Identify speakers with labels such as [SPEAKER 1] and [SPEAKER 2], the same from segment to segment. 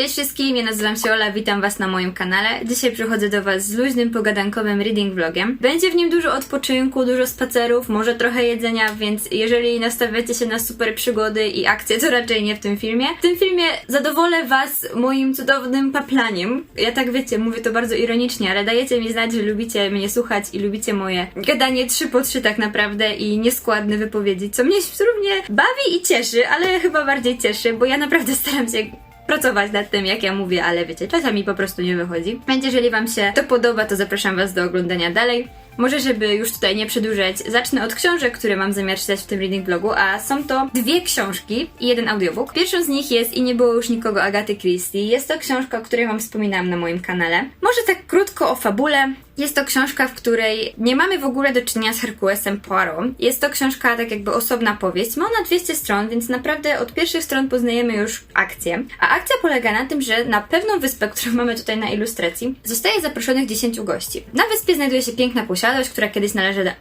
[SPEAKER 1] Cześć wszystkim, ja nazywam się Ola, witam Was na moim kanale. Dzisiaj przychodzę do Was z luźnym, pogadankowym reading vlogiem. Będzie w nim dużo odpoczynku, dużo spacerów, może trochę jedzenia, więc jeżeli nastawiacie się na super przygody i akcje, to raczej nie w tym filmie. W tym filmie zadowolę Was moim cudownym paplaniem. Ja tak wiecie, mówię to bardzo ironicznie, ale dajecie mi znać, że lubicie mnie słuchać i lubicie moje gadanie trzy po trzy tak naprawdę i nieskładne wypowiedzi, co mnie równie bawi i cieszy, ale chyba bardziej cieszy, bo ja naprawdę staram się pracować nad tym, jak ja mówię, ale wiecie, czasami po prostu nie wychodzi. Więc jeżeli Wam się to podoba, to zapraszam Was do oglądania dalej. Może, żeby już tutaj nie przedłużać, zacznę od książek, które mam zamiar czytać w tym reading vlogu, a są to dwie książki i jeden audiobook. Pierwszą z nich jest I nie było już nikogo Agaty Christie. Jest to książka, o której Wam wspominałam na moim kanale. Może tak krótko o fabule. Jest to książka, w której nie mamy w ogóle do czynienia z Herkulesem Poirot. Jest to książka tak jakby osobna powieść. Ma ona 200 stron, więc naprawdę od pierwszych stron poznajemy już akcję. A akcja polega na tym, że na pewną wyspę, którą mamy tutaj na ilustracji, zostaje zaproszonych 10 gości. Na wyspie znajduje się piękna posiadłość, która kiedyś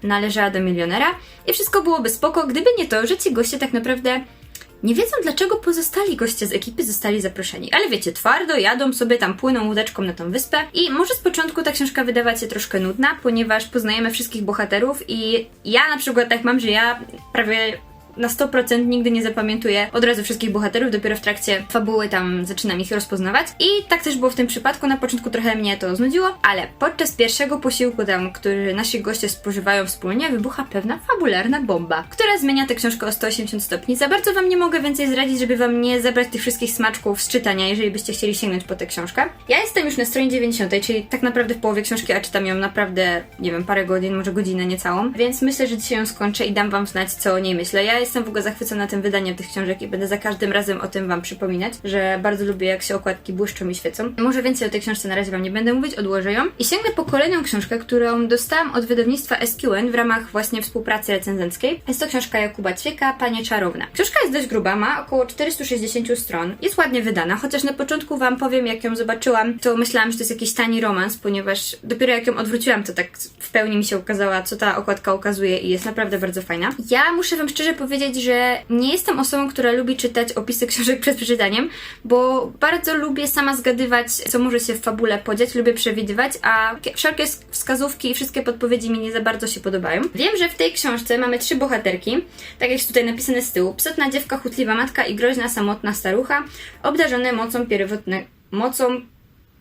[SPEAKER 1] należała do milionera i wszystko byłoby spoko, gdyby nie to, że ci goście tak naprawdę nie wiedzą, dlaczego pozostali goście z ekipy zostali zaproszeni. Ale wiecie, twardo jadą sobie tam, płyną łódeczką na tą wyspę i może z początku ta książka wydawać się troszkę nudna, ponieważ poznajemy wszystkich bohaterów i ja na przykład tak mam, że ja prawie na 100% nigdy nie zapamiętuję od razu wszystkich bohaterów, dopiero w trakcie fabuły tam zaczynam ich rozpoznawać. I tak też było w tym przypadku, na początku trochę mnie to znudziło, ale podczas pierwszego posiłku tam, który nasi goście spożywają wspólnie, wybucha pewna fabularna bomba, która zmienia tę książkę o 180 stopni. Za bardzo wam nie mogę więcej zdradzić, żeby wam nie zabrać tych wszystkich smaczków z czytania, jeżeli byście chcieli sięgnąć po tę książkę. Ja jestem już na stronie 90, czyli tak naprawdę w połowie książki, a czytam ją naprawdę, nie wiem, parę godzin, może godzinę niecałą, więc myślę, że dzisiaj ją skończę i dam wam znać, co o niej myślę. Ja jestem w ogóle zachwycona tym wydaniem tych książek i będę za każdym razem o tym Wam przypominać, że bardzo lubię jak się okładki błyszczą i świecą. Może więcej o tej książce na razie Wam nie będę mówić, odłożę ją. I sięgnę po kolejną książkę, którą dostałam od wydawnictwa SQN w ramach właśnie współpracy recenzenckiej. Jest to książka Jakuba Ćwieka, Panie Czarowna. Książka jest dość gruba, ma około 460 stron. Jest ładnie wydana, chociaż na początku Wam powiem, jak ją zobaczyłam, to myślałam, że to jest jakiś tani romans, ponieważ dopiero jak ją odwróciłam, to tak w pełni mi się ukazała, co ta okładka ukazuje i jest naprawdę bardzo fajna. Ja muszę Wam szczerze powiedzieć, że nie jestem osobą, która lubi czytać opisy książek przed przeczytaniem, bo bardzo lubię sama zgadywać, co może się w fabule podziać, lubię przewidywać, a wszelkie wskazówki i wszystkie podpowiedzi mi nie za bardzo się podobają. Wiem, że w tej książce mamy trzy bohaterki, tak jak jest tutaj napisane z tyłu. Psotna dziewka, chutliwa matka i groźna, samotna starucha, obdarzone mocą pierwotne, mocą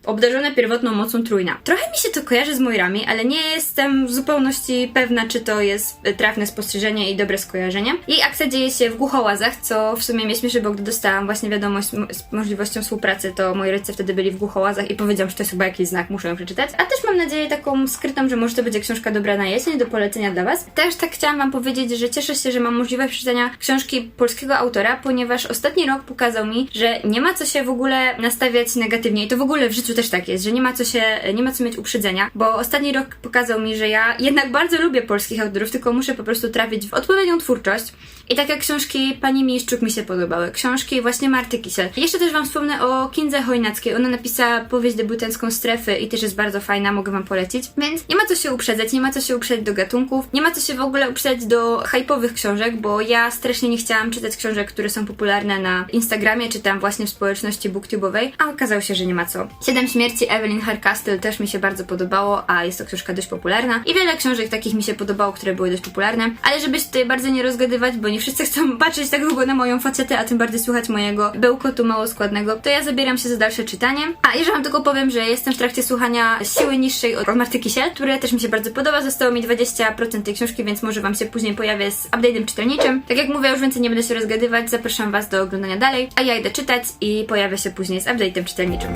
[SPEAKER 1] obdarzone pierwotną mocą trójna. Trochę mi się to kojarzy z Moirami, ale nie jestem w zupełności pewna, czy to jest trafne spostrzeżenie i dobre skojarzenie. Jej akcja dzieje się w Głuchołazach, co w sumie mnie śmieszy, bo gdy dostałam właśnie wiadomość z możliwością współpracy, to moi rodzice wtedy byli w Głuchołazach i powiedziałam, że to jest chyba jakiś znak, muszę ją przeczytać. A też mam nadzieję taką skrytą, że może to będzie książka dobra na jesień, do polecenia dla Was. Też tak chciałam Wam powiedzieć, że cieszę się, że mam możliwość przeczytania książki polskiego autora, ponieważ ostatni rok pokazał mi, że nie ma co się w ogóle nastawiać negatywnie i to w ogóle w życiu też tak jest, że nie ma co się, nie ma co mieć uprzedzenia, bo ostatni rok pokazał mi, że ja jednak bardzo lubię polskich autorów, tylko muszę po prostu trafić w odpowiednią twórczość. I tak jak książki pani Miszczuk mi się podobały, książki właśnie Marty Kisiel. Jeszcze też wam wspomnę o Kindze Chojnackiej. Ona napisała powieść debiutancką Strefy i też jest bardzo fajna, mogę wam polecić. Więc nie ma co się uprzedzać, nie ma co się uprzedzać do gatunków, nie ma co się w ogóle uprzedzać do hypowych książek, bo ja strasznie nie chciałam czytać książek, które są popularne na Instagramie, czy tam właśnie w społeczności booktube'owej, a okazało się, że nie ma co. Siedem śmierci Evelyn Hardcastle też mi się bardzo podobało, a jest to książka dość popularna. I wiele książek takich mi się podobało, które były dość popularne, ale żeby się tutaj bardzo nie rozgadywać, bo nie wszyscy chcą patrzeć tak długo na moją facetę, a tym bardziej słuchać mojego bełkotu mało składnego, to ja zabieram się za dalsze czytanie. A jeszcze wam tylko powiem, że jestem w trakcie słuchania Siły Niższej od Marty Kisiel, które też mi się bardzo podoba. Zostało mi 20% tej książki, więc może wam się później pojawię z update'em czytelniczym. Tak jak mówię, już więcej nie będę się rozgadywać, zapraszam was do oglądania dalej, a ja idę czytać i pojawię się później z update'em czytelniczym.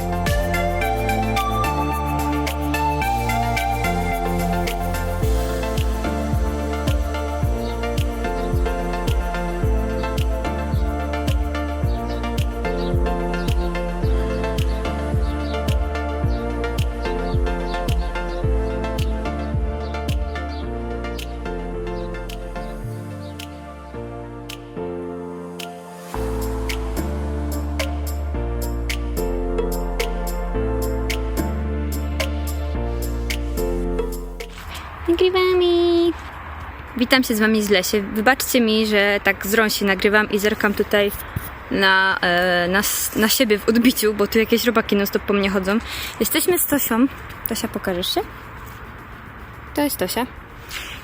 [SPEAKER 1] Witam się z wami z lesie. Wybaczcie mi, że tak z rąsi nagrywam i zerkam tutaj na, e, na, na siebie w odbiciu, bo tu jakieś robaki non stop po mnie chodzą. Jesteśmy z Tosią. Tosia, pokażesz się? To jest Tosia.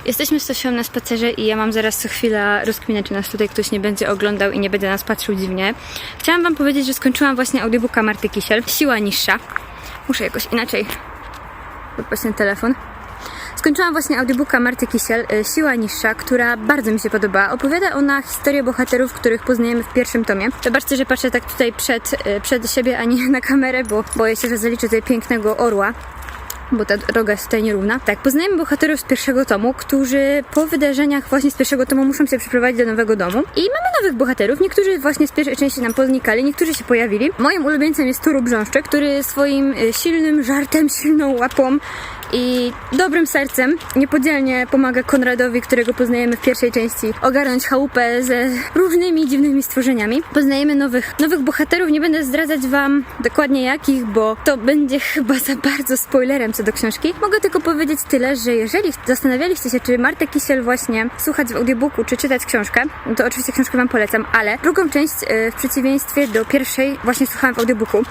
[SPEAKER 1] Jesteśmy z Tosią na spacerze i ja mam zaraz co chwila rozkminę, czy nas tutaj ktoś nie będzie oglądał i nie będzie nas patrzył dziwnie. Chciałam wam powiedzieć, że skończyłam właśnie audiobooka Marty Kisiel. Siła niższa. Muszę jakoś inaczej ten telefon. Skończyłam właśnie audiobooka Marty Kisiel, y, Siła Niższa, która bardzo mi się podoba. Opowiada ona historię bohaterów, których poznajemy w pierwszym tomie. Zobaczcie, że patrzę tak tutaj przed, y, przed siebie, a nie na kamerę, bo boję się, że zaliczę tutaj pięknego orła bo ta droga jest tutaj nierówna. Tak, poznajemy bohaterów z pierwszego tomu, którzy po wydarzeniach właśnie z pierwszego tomu muszą się przeprowadzić do nowego domu. I mamy nowych bohaterów. Niektórzy właśnie z pierwszej części nam poznikali, niektórzy się pojawili. Moim ulubieńcem jest Turu Brząszczyk, który swoim y, silnym żartem, silną łapą i dobrym sercem niepodzielnie pomaga Konradowi, którego poznajemy w pierwszej części, ogarnąć chałupę ze różnymi dziwnymi stworzeniami. Poznajemy nowych, nowych bohaterów, nie będę zdradzać wam dokładnie jakich, bo to będzie chyba za bardzo spoilerem co do książki. Mogę tylko powiedzieć tyle, że jeżeli zastanawialiście się, czy Martę Kisiel właśnie słuchać w audiobooku, czy czytać książkę, to oczywiście książkę wam polecam, ale drugą część y, w przeciwieństwie do pierwszej właśnie słuchałam w audiobooku.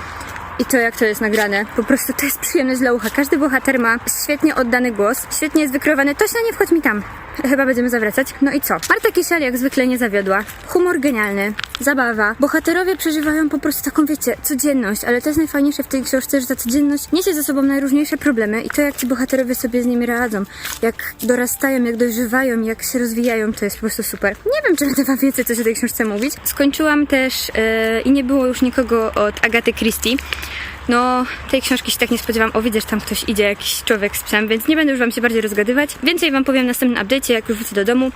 [SPEAKER 1] I to, jak to jest nagrane, po prostu to jest przyjemność dla ucha. Każdy bohater ma świetnie oddany głos, świetnie jest wykreowany. Tosia, nie wchodź mi tam. Chyba będziemy zawracać. No i co? Marta Kisiel jak zwykle nie zawiodła. Humor genialny, zabawa. Bohaterowie przeżywają po prostu taką, wiecie, codzienność, ale to jest najfajniejsze w tej książce, że ta codzienność niesie ze sobą najróżniejsze problemy i to, jak ci bohaterowie sobie z nimi radzą, jak dorastają, jak dojrzewają, jak się rozwijają, to jest po prostu super. Nie wiem, czy będę wam więcej coś o tej książce mówić. Skończyłam też yy, i nie było już nikogo od Agaty Christie. No, tej książki się tak nie spodziewam. O, widzę, że tam ktoś idzie, jakiś człowiek z psem, więc nie będę już wam się bardziej rozgadywać. Więcej wam powiem w następnym update'cie, jak już wrócę do domu.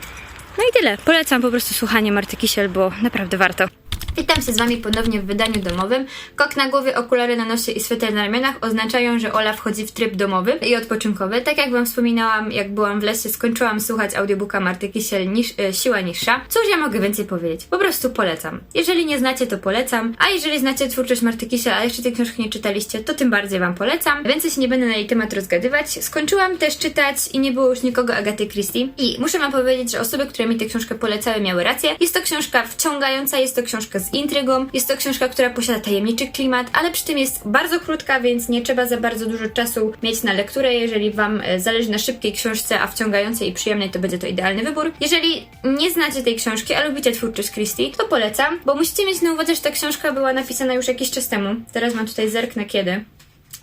[SPEAKER 1] No i tyle. Polecam po prostu słuchanie Marty Kisiel, bo naprawdę warto. Witam się z Wami ponownie w wydaniu domowym. Kok na głowie, okulary na nosie i sweter na ramionach oznaczają, że Ola wchodzi w tryb domowy i odpoczynkowy. Tak jak Wam wspominałam, jak byłam w lesie, skończyłam słuchać audiobooka Marty Kisiel niż, e, Siła Niższa. Cóż ja mogę więcej powiedzieć? Po prostu polecam. Jeżeli nie znacie, to polecam. A jeżeli znacie twórczość Marty Kisiel, a jeszcze tej książki nie czytaliście, to tym bardziej Wam polecam. Więcej się nie będę na jej temat rozgadywać. Skończyłam też czytać i nie było już nikogo Agaty Christie. I muszę Wam powiedzieć, że osoby, które mi tę książkę polecały, miały rację. Jest to książka wciągająca, jest to książka z intrygą, jest to książka, która posiada tajemniczy klimat, ale przy tym jest bardzo krótka, więc nie trzeba za bardzo dużo czasu mieć na lekturę. Jeżeli Wam e, zależy na szybkiej książce, a wciągającej i przyjemnej, to będzie to idealny wybór. Jeżeli nie znacie tej książki, a lubicie twórczość Christie, to polecam, bo musicie mieć na uwadze, że ta książka była napisana już jakiś czas temu. Teraz mam tutaj zerknę kiedy.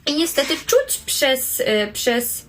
[SPEAKER 1] I niestety czuć przez, y, przez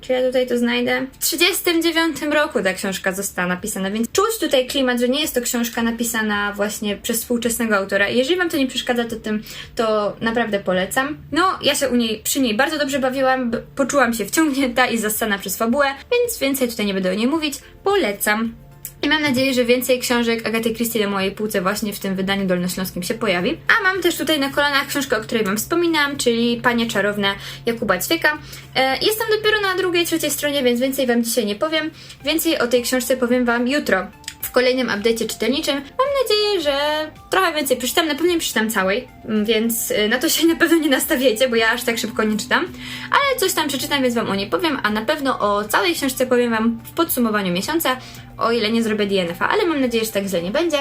[SPEAKER 1] czy ja tutaj to znajdę? W 39 roku ta książka została napisana, więc czuć tutaj klimat, że nie jest to książka napisana właśnie przez współczesnego autora. Jeżeli wam to nie przeszkadza, to tym to naprawdę polecam. No, ja się u niej, przy niej bardzo dobrze bawiłam, poczułam się wciągnięta i zastana przez fabułę, więc więcej tutaj nie będę o niej mówić. Polecam. I mam nadzieję, że więcej książek Agaty Christie na mojej półce właśnie w tym wydaniu dolnośląskim się pojawi. A mam też tutaj na kolanach książkę, o której Wam wspominałam, czyli Panie Czarowne Jakuba Ćwieka. E, jestem dopiero na drugiej, trzeciej stronie, więc więcej Wam dzisiaj nie powiem. Więcej o tej książce powiem Wam jutro. W kolejnym update'cie czytelniczym mam nadzieję, że trochę więcej przeczytam. Na pewno nie przeczytam całej, mm, więc y, na to się na pewno nie nastawiecie, bo ja aż tak szybko nie czytam. Ale coś tam przeczytam, więc Wam o niej powiem, a na pewno o całej książce powiem Wam w podsumowaniu miesiąca, o ile nie zrobię DNF-a, ale mam nadzieję, że tak źle nie będzie.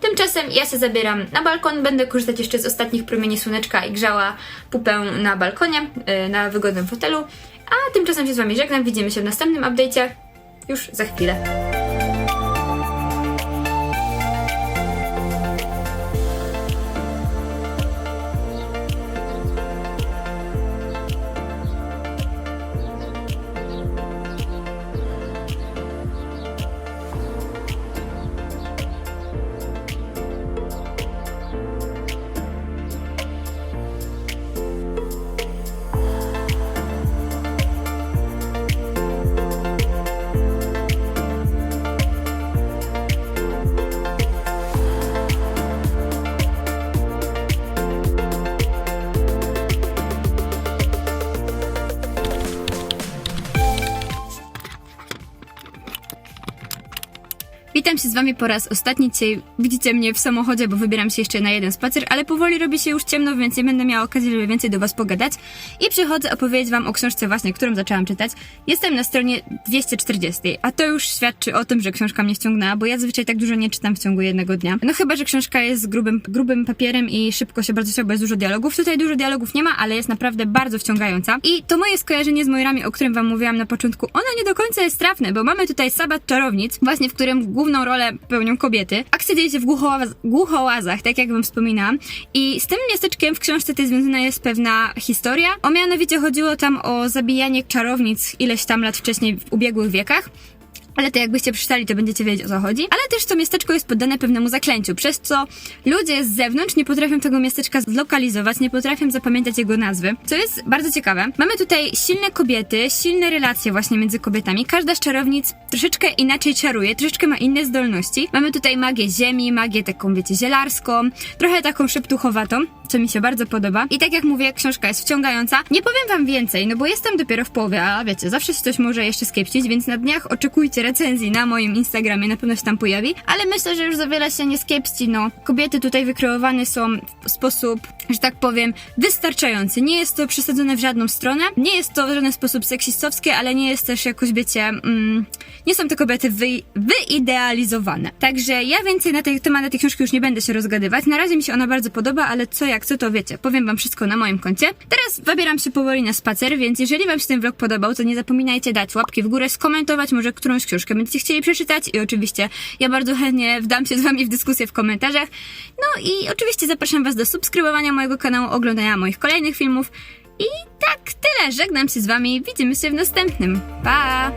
[SPEAKER 1] Tymczasem ja się zabieram na balkon, będę korzystać jeszcze z ostatnich promieni słoneczka i grzała pupę na balkonie, y, na wygodnym fotelu. A tymczasem się z Wami żegnam, widzimy się w następnym update'cie już za chwilę. Witam się z wami po raz ostatni. Dzisiaj widzicie mnie w samochodzie, bo wybieram się jeszcze na jeden spacer, ale powoli robi się już ciemno, więc nie będę miała okazji, żeby więcej do was pogadać. I przychodzę opowiedzieć wam o książce właśnie, którą zaczęłam czytać. Jestem na stronie 240, a to już świadczy o tym, że książka mnie wciągnęła, bo ja zazwyczaj tak dużo nie czytam w ciągu jednego dnia. No chyba, że książka jest grubym, grubym papierem i szybko się bardzo chciałby, jest dużo dialogów. Tutaj dużo dialogów nie ma, ale jest naprawdę bardzo wciągająca. I to moje skojarzenie z Moirami, o którym wam mówiłam na początku, ono nie do końca jest trafne, bo mamy tutaj Sabat Czarownic, właśnie w którym główną rolę pełnią kobiety. Akcja dzieje się w głuchołaz- głuchołazach, tak jak wam wspominałam. I z tym miasteczkiem w książce tej związana jest pewna historia. O mianowicie chodziło tam o zabijanie czarownic ileś tam lat wcześniej w ubiegłych wiekach. Ale to jakbyście przeczytali, to będziecie wiedzieć o co chodzi. Ale też to miasteczko jest poddane pewnemu zaklęciu, przez co ludzie z zewnątrz nie potrafią tego miasteczka zlokalizować, nie potrafią zapamiętać jego nazwy, co jest bardzo ciekawe. Mamy tutaj silne kobiety, silne relacje właśnie między kobietami. Każda z czarownic troszeczkę inaczej czaruje, troszeczkę ma inne zdolności. Mamy tutaj magię ziemi, magię taką, wiecie, zielarską, trochę taką szeptuchowatą, co mi się bardzo podoba. I tak jak mówię, książka jest wciągająca. Nie powiem wam więcej, no bo jestem dopiero w połowie, a wiecie, zawsze się coś może jeszcze skiepścić, więc na dniach oczekujcie recenzji na moim Instagramie, na pewno się tam pojawi. Ale myślę, że już za wiele się nie skiepści, no. Kobiety tutaj wykreowane są w sposób, że tak powiem, wystarczający. Nie jest to przesadzone w żadną stronę, nie jest to w żaden sposób seksistowskie, ale nie jest też jakoś, wiecie, mm, nie są te kobiety wy, wyidealizowane. Także ja więcej na tej temat tej książki już nie będę się rozgadywać. Na razie mi się ona bardzo podoba, ale co jak co to wiecie, powiem wam wszystko na moim koncie. Teraz wybieram się powoli na spacer, więc jeżeli wam się ten vlog podobał, to nie zapominajcie dać łapki w górę, skomentować może którąś książkę będziecie chcieli przeczytać i oczywiście ja bardzo chętnie wdam się z wami w dyskusję w komentarzach. No i oczywiście zapraszam was do subskrybowania mojego kanału, oglądania moich kolejnych filmów. I tak tyle, żegnam się z wami, widzimy się w następnym. Pa!